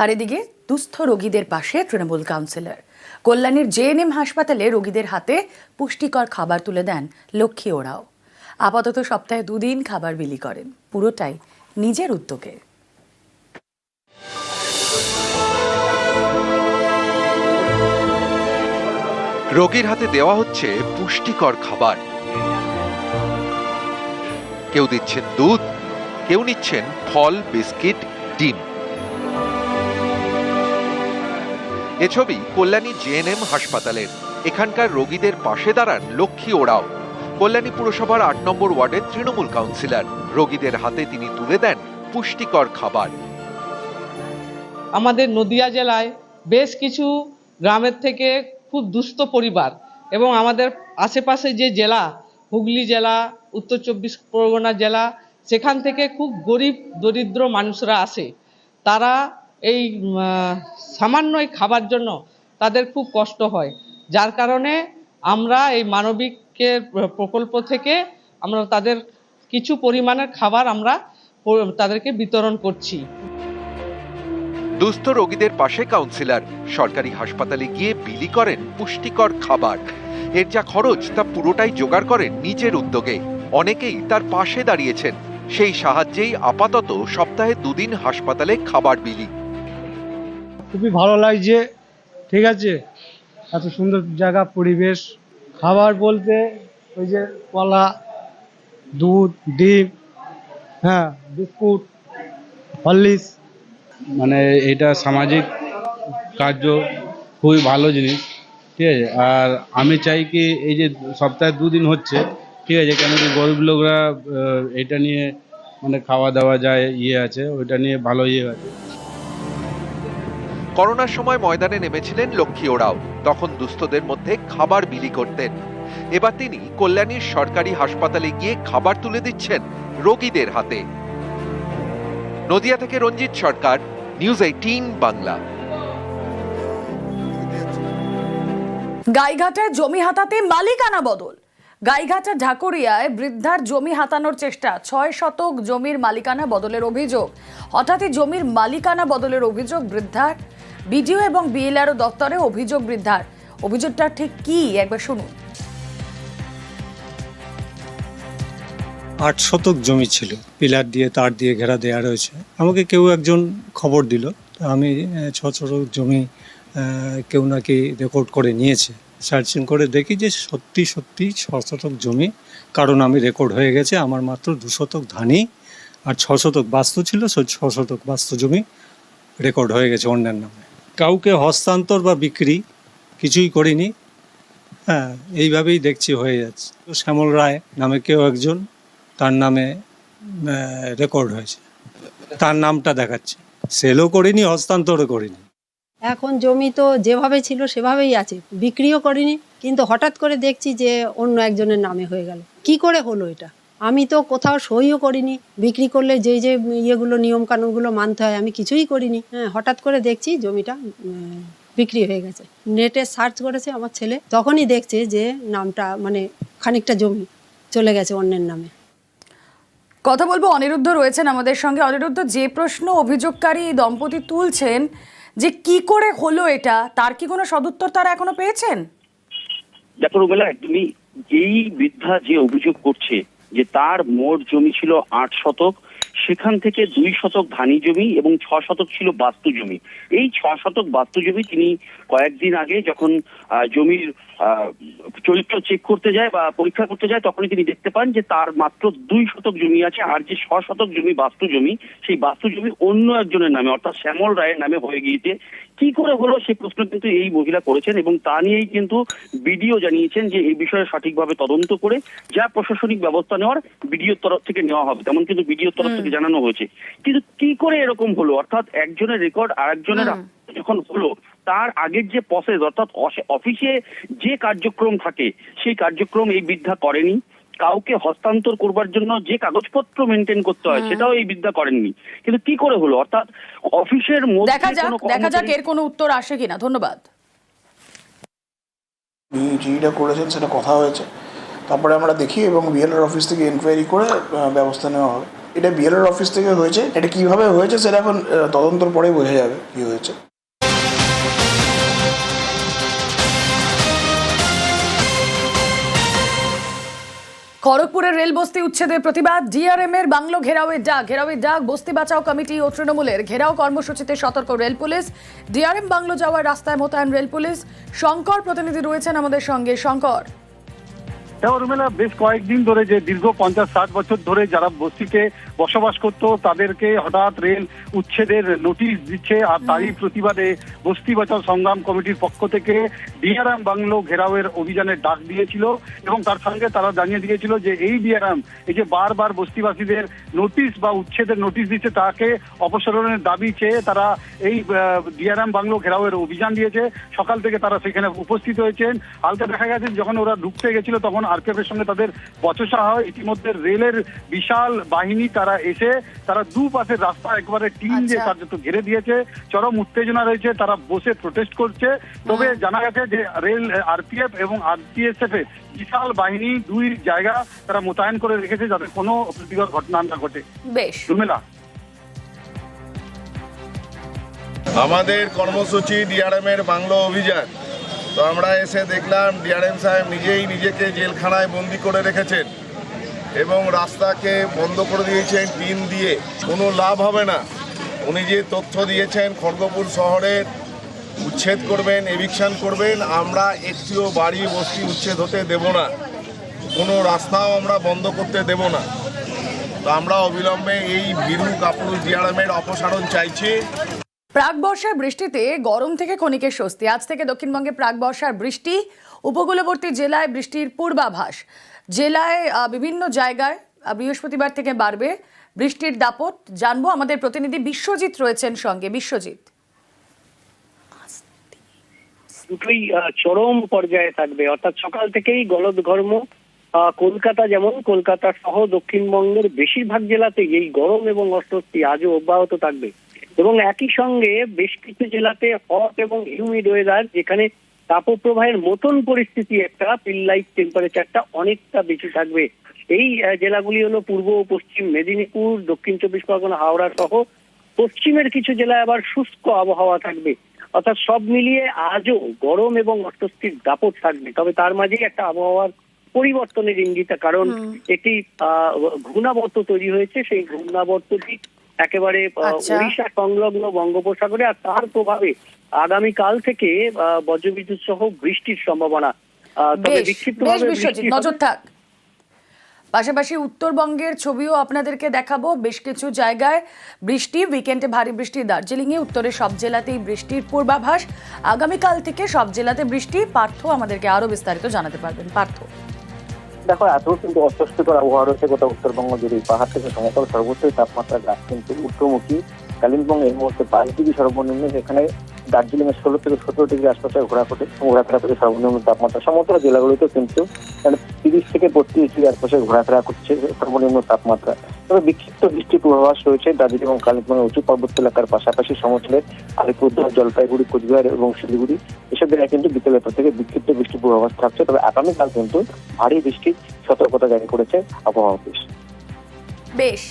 আর এদিকে দুস্থ রোগীদের পাশে তৃণমূল কাউন্সিলর। কল্যাণীর জেএনএম হাসপাতালে রোগীদের হাতে পুষ্টিকর খাবার তুলে দেন লক্ষ্মী ওরাও। আপাতত সপ্তাহে দুদিন খাবার বিলি করেন। পুরোটাই নিজের উদ্যোগে। রোগীর হাতে দেওয়া হচ্ছে পুষ্টিকর খাবার। কেউ দিচ্ছেন দুধ, কেউ নিচ্ছেন ফল, বিস্কিট, ডিম। এ ছবি কল্যাণী জেএনএম হাসপাতালের। এখানকার রোগীদের পাশে দাঁড়ান লক্ষ্মী ওরাও কল্যাণী পুরসভার আট নম্বর ওয়ার্ডের তৃণমূল কাউন্সিলর। রোগীদের হাতে তিনি তুলে দেন পুষ্টিকর খাবার। আমাদের নদিয়া জেলায় বেশ কিছু গ্রামের থেকে খুব দুস্থ পরিবার এবং আমাদের আশেপাশে যে জেলা, হুগলি জেলা, উত্তর চব্বিশ পরগনা জেলা, সেখান থেকে খুব গরিব, দরিদ্র মানুষরা আসে। তারা এই সামান্য এই খাবার জন্য তাদের খুব কষ্ট হয়। যার কারণে আমরা এই মানবিকের প্রকল্প থেকে আমরা তাদের কিছু পরিমাণের খাবার আমরা তাদেরকে বিতরণ করছি। দুস্থ রোগীদের পাশে কাউন্সিলর সরকারি হাসপাতালে গিয়ে বিলি করেন পুষ্টিকর খাবার। এর যা খরচ তা পুরোটাই জোগাড় করেন নিজের উদ্যোগে। অনেকেই তার পাশে দাঁড়িয়েছেন। সেই সাহায্যেই আপাতত সপ্তাহে দুদিন হাসপাতালে খাবার বিলি। খুবই ভালো লাগছে, ঠিক আছে? এত সুন্দর জায়গা, পরিবেশ। খাবার বলতে ওই যে কলা, দুধ, ডিম হ্যাঁ বিস্কুট, হরলিক্স। মানে এটা সামাজিক কার্য, খুবই ভালো জিনিস, ঠিক আছে? আর আমি চাই কি এই যে সপ্তাহে দুদিন হচ্ছে, ঠিক আছে? কেন কি গরিব লোকরা এটা নিয়ে মানে খাওয়া দাওয়া যায় ইয়ে আছে, ওইটা নিয়ে ভালো ইয়ে আছে। করোনার সময় ময়দানে নেমেছিলেন লক্ষ্মী ওরাও। তখন দুস্থদের মধ্যে খাবার বিলি করতেন। এবার তিনি কল্যাণীর সরকারি হাসপাতালে গিয়ে খাবার তুলে দিচ্ছেন রোগীদের হাতে। নদিয়া থেকে রঞ্জিত সরকার, নিউজ এইটিন বাংলা। গাইঘাটায় জমি হাতাতে মালিকানা বদল। গাইঘাটা ঢাকুরিয়ায় বৃদ্ধার জমি হাতানোর চেষ্টা। ছয় শতক জমির মালিকানা বদলের অভিযোগ। হঠাৎই জমির মালিকানা বদলের অভিযোগ বৃদ্ধার। বিডিও এবং বিএলআরও দপ্তরে অভিযোগ বৃদ্ধার। অভিযোগটা ঠিক কি? একবার শুনুন। আট শতক জমি ছিল। পিলার দিয়ে, তার দিয়ে ঘেরা দেওয়া রয়েছে। আমাকে কেউ একজন খবর দিল। আমি ছ শতক জমি কেউ নাকি রেকর্ড করে নিয়েছে। সার্চিং করে দেখি যে সত্যি সত্যি ছ শতক জমি, কারণ আমি রেকর্ড হয়ে গেছে, আমার মাত্র দু শতক ধানই আর ছ শতক বাস্তু ছিল, সেই ছ শতক বাস্তু জমি রেকর্ড হয়ে গেছে অন্যের নামে। কাউকে হস্তান্তর বা বিক্রি কিছুই করিনি। হ্যাঁ এইভাবেই দেখছি হয়ে যাচ্ছে। তো শ্যামল রায় নামে কেউ একজন, তার নামে রেকর্ড হয়েছে। তার নামটা দেখাচ্ছে। সেলও করিনি, হস্তান্তরও করিনি। এখন জমি তো যেভাবে ছিল সেভাবেই আছে। বিক্রিও করিনি, কিন্তু হঠাৎ করে দেখছি যে অন্য একজনের নামে হয়ে গেল। কি করে হলো এটা? আমি তো কোথাও সইও করিনি, বিক্রি করলে যেই যে ইয়েগুলো নিয়ম কানুনগুলো মানতে হয়, আমি কিছুই করিনি। হ্যাঁ হঠাৎ করে দেখছি জমিটা বিক্রি হয়ে গেছে। নেটে সার্চ করেছে আমার ছেলে, তখনই দেখছে যে নামটা মানে খানিকটা জমি চলে গেছে অন্যের নামে। কথা বলব অনিরুদ্ধ রয়েছেন আমাদের সঙ্গে। অনিরুদ্ধ, যে প্রশ্ন অভিযোগকারী দম্পতি তুলছেন যে কি করে হলো এটা, তার কি কোনো সদুত্তর তারা এখনও পেয়েছেন? দেখো রুমেলা তুমি যেই বৃদ্ধা যে অভিযোগ করছে যে তার মোট জমি ছিল আট শতক সেখান থেকে দুই শতক ধানি জমি এবং ছ শতক ছিল বাস্তু জমি। এই ছ শতক বাস্তু জমি তিনি কয়েকদিন আগে যখন জমির চরিত্র চেক করতে যায় বা পরীক্ষা করতে যায় তখনই তিনি দেখতে পান যে তার মাত্র দুই শতক জমি আছে আর যে ছ শতক জমি বাস্তু জমি সেই বাস্তু জমি অন্য একজনের নামে অর্থাৎ শ্যামল রায়ের নামে হয়ে গিয়েছে। কি করে হলো সেই প্রশ্ন কিন্তু এই মহিলা করেছেন এবং তা নিয়েই কিন্তু বিডিও জানিয়েছেন যে এই বিষয়ে সঠিকভাবে তদন্ত করে যা প্রশাসনিক ব্যবস্থা নেওয়ার বিডিওর তরফ থেকে নেওয়া হবে। তেমন কিন্তু বিডিওর তরফ থেকে জানানো হয়েছে। কিন্তু কি করে এরকম হলো? অর্থাৎ একজনের রেকর্ড আর একজনের যখন হলো তার আগের যে প্রসেস অর্থাৎ অফিসে যে কার্যক্রম থাকে সেই কার্যক্রম এই বৃদ্ধা করেনি। কাউকে হস্তান্তর করবার জন্য যে কাগজপত্র মেনটেন করতে হয় সেটাও এই বিদ্যা করেননি। কিন্তু কি করে হলো? অর্থাৎ অফিসের মধ্যে দেখা যাক দেখা যাক এর কোনো উত্তর আসে কিনা। ধন্যবাদ। জিইটা করেছেন সেটা কথা হয়েছে। তারপরে আমরা দেখি এবং বিএলআর অফিস থেকে এনকোয়ারি করে আহ, ব্যবস্থা নেওয়া হবে। এটা বিএলআর অফিস থেকে হয়েছে, এটা কীভাবে হয়েছে সেটা এখন তদন্তর পরে বোঝা যাবে কি হয়েছে। খড়গপুরের রেল বস্তি উচ্ছেদের প্রতিবাদ ডিআরএম এর বাংলো ঘেরাওয়ের ডাক ঘেরাওয়ের ডাক বস্তি বাঁচাও কমিটি ও তৃণমূলের ঘেরাও কর্মসূচিতে সতর্ক রেল পুলিশ। ডিআরএম বাংলো যাওয়ার রাস্তায় মোতায়েন রেল পুলিশ। শঙ্কর প্রতিনিধি রয়েছেন আমাদের সঙ্গে। শঙ্কর। দেখো রুমেলা বেশ কয়েকদিন ধরে যে দীর্ঘ পঞ্চাশ ষাট বছর ধরে যারা বস্তিতে বসবাস করত তাদেরকে হঠাৎ রেল উচ্ছেদের নোটিশ দিচ্ছে আর তারই প্রতিবাদে বস্তি বাঁচাও সংগ্রাম কমিটির পক্ষ থেকে ডিআরএম বাংলো ঘেরাওয়ের অভিযানের ডাক দিয়েছিল এবং তার সঙ্গে তারা জানিয়ে দিয়েছিল যে এই ডিআরএম এই যে বারবার বস্তিবাসীদের নোটিশ বা উচ্ছেদের নোটিশ দিচ্ছে তাকে অপসারণের দাবি চেয়ে তারা এই ডিআরএম বাংলো ঘেরাওয়ের অভিযান দিয়েছে। সকাল থেকে তারা সেখানে উপস্থিত হয়েছেন। হালকা দেখা গেছে যখন ওরা ঢুকতে গেছিল তখন আরপিএফ এর সঙ্গে তাদের বচসা হয়। ইতিমধ্যে রেলের বিশাল বাহিনী তারা এসে তারা দু পাশের রাস্তা একবারে টিম দিয়ে আচ্ছা। কার্যত ঘিরে দিয়েছে। চরম উত্তেজনা রয়েছে তারা বসে প্রোটেস্ট করছে। তবে জানা গেছে যে রেল আরপিএফ এবং আরপিএসএফ এর বিশাল বাহিনী দুই জায়গা তারা মোতায়েন করে রেখেছে যাতে কোনো প্রতিকর ঘটনা না ঘটে। বেশ। রুমেলা আমাদের কর্মসূচি ডিআরএম এর বাংলো অভিযান। তো আমরা এসে দেখলাম ডিআরএম সাহেব নিজেই নিজেকে জেলখানায় বন্দি করে রেখেছেন এবং রাস্তাকে বন্ধ করে দিয়েছেন টিন দিয়ে। কোনো লাভ হবে না। উনি যে তথ্য দিয়েছেন, খড়গপুর শহরের উচ্ছেদ করবেন এভিকশন করবেন, আমরা একটিও বাড়ি বস্তি উচ্ছেদ হতে দেব না। কোনো রাস্তাও আমরা বন্ধ করতে দেব না। তো আমরা অবিলম্বে এই ভীরু কাপুরুষ জিয়ারামের অপসারণ চাইছি। প্রাক বর্ষার বৃষ্টিতে গরম থেকে ক্ষণিকের স্বস্তি। আজ থেকে দক্ষিণবঙ্গে প্রাক বর্ষার বৃষ্টি, উপকূলবর্তী জেলায় বৃষ্টির পূর্বাভাস। জেলায় বিভিন্ন জায়গায় বৃহস্পতিবার থেকে বাড়বে বৃষ্টির দাপট। জানব আমাদের প্রতিনিধি বিশ্বজিৎ রয়েছেন সঙ্গে। বিশ্বজিৎ। দুটোই চরম পর্যায়ে থাকবে। অর্থাৎ সকাল থেকেই গলদ ঘর্ম কলকাতা যেমন, কলকাতা সহ দক্ষিণবঙ্গের বেশিরভাগ জেলাতেই এই গরম এবং অস্বস্তি আজও অব্যাহত থাকবে। এবং একই সঙ্গে বেশ কিছু জেলাতে হট এবং হিউমিড ওয়েদার যেখানে তাপপ্রবাহের মতন পরিস্থিতি একটা পিল্লাইট টেম্পারেচারটা অনেকটা বেশি থাকবে। এই জেলাগুলি হলো পূর্ব ও পশ্চিম মেদিনীপুর দক্ষিণ চব্বিশ পরগনা হাওড়া সহ পশ্চিমের কিছু জেলায় আবার শুষ্ক আবহাওয়া থাকবে। অর্থাৎ সব মিলিয়ে আজও গরম এবং অস্বস্তির দাপট থাকবে। তবে তার মাঝেই একটা আবহাওয়ার পরিবর্তনের ইঙ্গিত কারণ একটি আহ, ঘূর্ণাবর্ত তৈরি হয়েছে। সেই ঘূর্ণাবর্তটি একেবারে আচ্ছা। উড়িষ্যা সংলগ্ন বঙ্গোপসাগরে আর তার প্রভাবে আগামীকাল থেকে বজ্রবিদ্যুৎ সহ বৃষ্টির সম্ভাবনা তবে বিক্ষিপ্তভাবে। নজর থাক পাশাপাশি উত্তরবঙ্গের ছবিও আপনাদেরকে দেখাবো বেশ কিছু জায়গায় বৃষ্টি উইকেন্ডে ভারী বৃষ্টি দার্জিলিংয়ে উত্তরের সব জেলাতেই বৃষ্টির পূর্বাভাস আগামীকাল থেকে সব জেলাতে বৃষ্টি পার্থ আমাদেরকে আরও বিস্তারিত জানাতে পারবেন পার্থ দেখো এত কিন্তু অস্বস্তিকর আবহাওয়া রয়েছে গোটা উত্তরবঙ্গ জুড়ে। পাহাড় থেকে সমতল সর্বোচ্চ তাপমাত্রা গ্রাস কিন্তু উত্তরমুখী কালিম্পং এই মুহূর্তে বাইশ ডিগ্রি সর্বনিম্ন, যেখানে দার্জিলিং এর ষোলো থেকে সতেরো ডিগ্রি আশপাশে ঘোরাফোটে ঘোরাফেরা থেকে সর্বনিম্ন তাপমাত্রা। সমতল জেলাগুলিতে কিন্তু তিরিশ থেকে বত্রিশ ডিগ্রি আশপাশে ঘোরাফেরা করছে সর্বনিম্ন তাপমাত্রা। তবে বিক্ষিপ্ত বৃষ্টির পূর্বাভাস রয়েছে দার্জিলিং এবং কালিম্পংয়ের উঁচু পার্বত্য এলাকার পাশাপাশি সমতলের আলিপুরদুয়ার, জলপাইগুড়ি, কোচবিহার এবং শিলিগুড়ি। এসব জায়গায় কিন্তু বিকেলের পর থেকে বিক্ষিপ্ত বৃষ্টির পূর্বাভাস থাকছে, তবে আগামীকাল কিন্তু ভারী বৃষ্টির সতর্কতা জারি করেছে আবহাওয়া অফিস। বেশ।